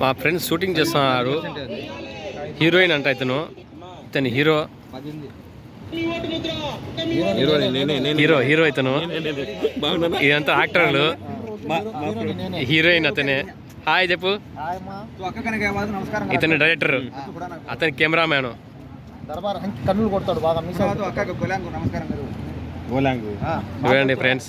మా friends shooting చేస్తున్నారు heroine అంట ఇతను. ఇతను హీరో. హీరో హీరో ఇతను. ఇదంతా యాక్టర్లు. హీరోయిన్ అతనే. హాయ్ చెప్పు. ఇతను డైరెక్టర్ అతని కెమెరామ్యాన్ చూడండి ఫ్రెండ్స్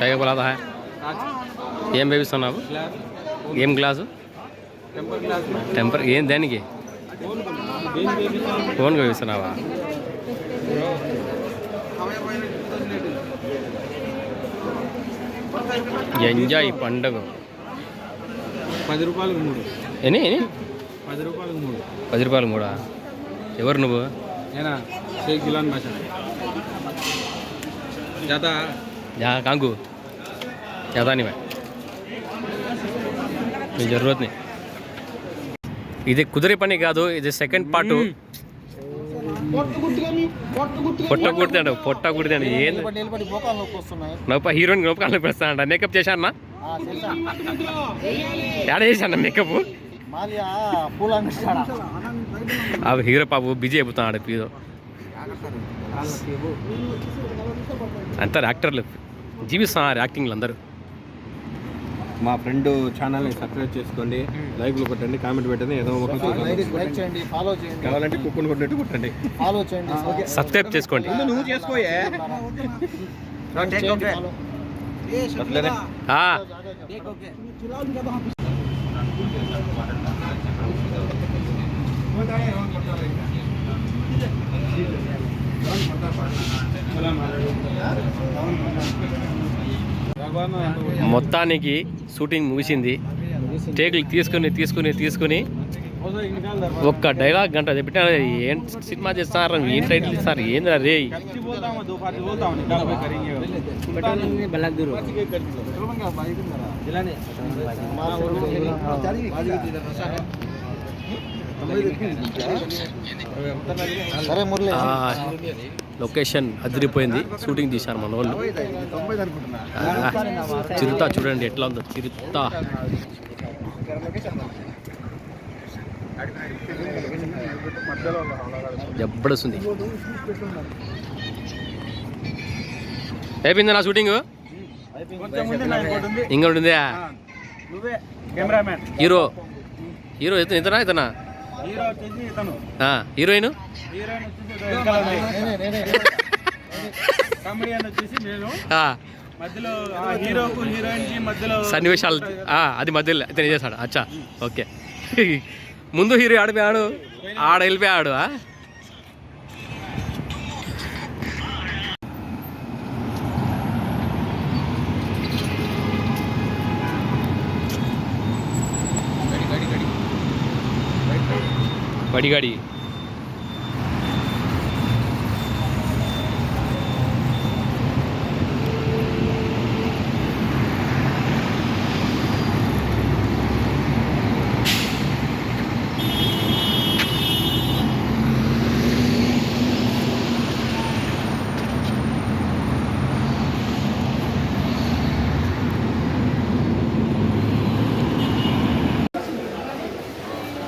టైగ బలాదా ఏం వేపిస్తున్నావు ఏం గ్లాసు టెంపర్ ఏం దానికి ఫోన్ వేపిస్తున్నావా ఎంజాయ్ పండగ పది రూపాయలకు మూడు ఎన్ని పది రూపాయలకు మూడు పది రూపాయలకు మూడా ఎవరు నువ్వు? నేనా? షేక్ జిలాన్ భాష జాతా యా కాంకు ज्यादा नहीं मैं మీ జరూరత్ नहीं ఇది కుదిరే పని కాదు ఇది సెకండ్ పార్ట్ పొట్ట కుడితాడు పొట్ట కుడితాడు ఏంది నిలబడి నిలబడి మోకాలు నొప్పి వస్తున్నాయి నొప్ప హీరోయిన్ నొప్పకాలు పెడతానంట మేకప్ చేశానా ఆ, చేశా. యాడ చేశాను మేకప్ మాలియా పూల అంగడి ఆ హీరో పాపు బిజీ అయిపోతున్నాడు హీరో అంతా యాక్టర్లు. జీవిస్తున్నారు యాక్టింగ్లు అందరూ. మా ఫ్రెండ్ ఛానల్ని సబ్స్క్రైబ్ చేసుకోండి లైక్లు కొట్టండి కామెంట్ పెట్టండి ఏదో ఒక లైక్ చేయండి ఫాలో చేయండి. కావాలంటే కుప్పని కొట్టినట్టు కొట్టండి. ఫాలో చేయండి సబ్స్క్రైబ్ చేసుకోండి. నువ్వు చేసుకోయే. ఆ, మొత్తానికి షూటింగ్ ముగిసింది. టేకులు తీసుకుని తీసుకుని తీసుకుని ఒక్క డైలాగ్ గంట చెప్పిన ఏం సినిమా చేస్తారు ఏం టైటిల్ ఇస్తారు? ఏంద్రా రే? సరే లొకేషన్ అదిరిపోయింది. షూటింగ్ తీశారు మన వాళ్ళు. చిరుత చూడండి ఎట్లా ఉందో. చిరుత జబ్బడస్తుంది అయిపోయింది నా షూటింగ్? ఇంకా ఉంటుందా హీరో. హీరో ఇతను ఇతనా ఇతనా. హీరో వచ్చేసి ఇతను. ఆ, హీరోయిన్ సన్నివేశాలు ఆ, అది మధ్యలో ఇతను చేశాడు అచ్చా ఓకే. ముందు హీరో ఆడిపోయాడు ఆడ వెళ్ళిపోయాడు ఆ? పడిగాడి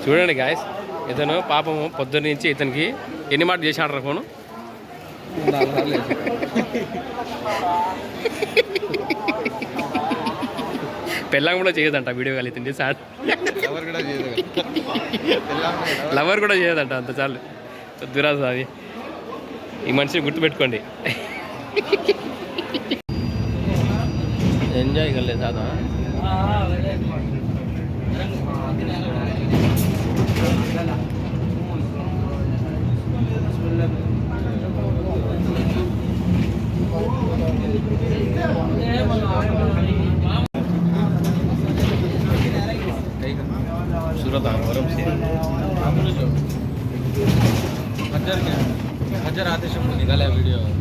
చూడండి గాయస్ ఇతను పాపము పొద్దున్న నుంచి ఇతనికి ఎన్ని మాట చేశాడు ఫోను? పెళ్ళం కూడా చేయదంట వీడియో కాల్ ఇతని సార్. ఎవరు కూడా చేయదు. లవర్ కూడా చేయదంట అంత చాలు. దురాజ అది. ఈ మనిషిని గుర్తుపెట్టుకోండి. ఎంజాయ్ కలేదు దాదా સુરત આ ગરમ છે હજાર હજાર આદેશ નીકળ્યા વિડીયો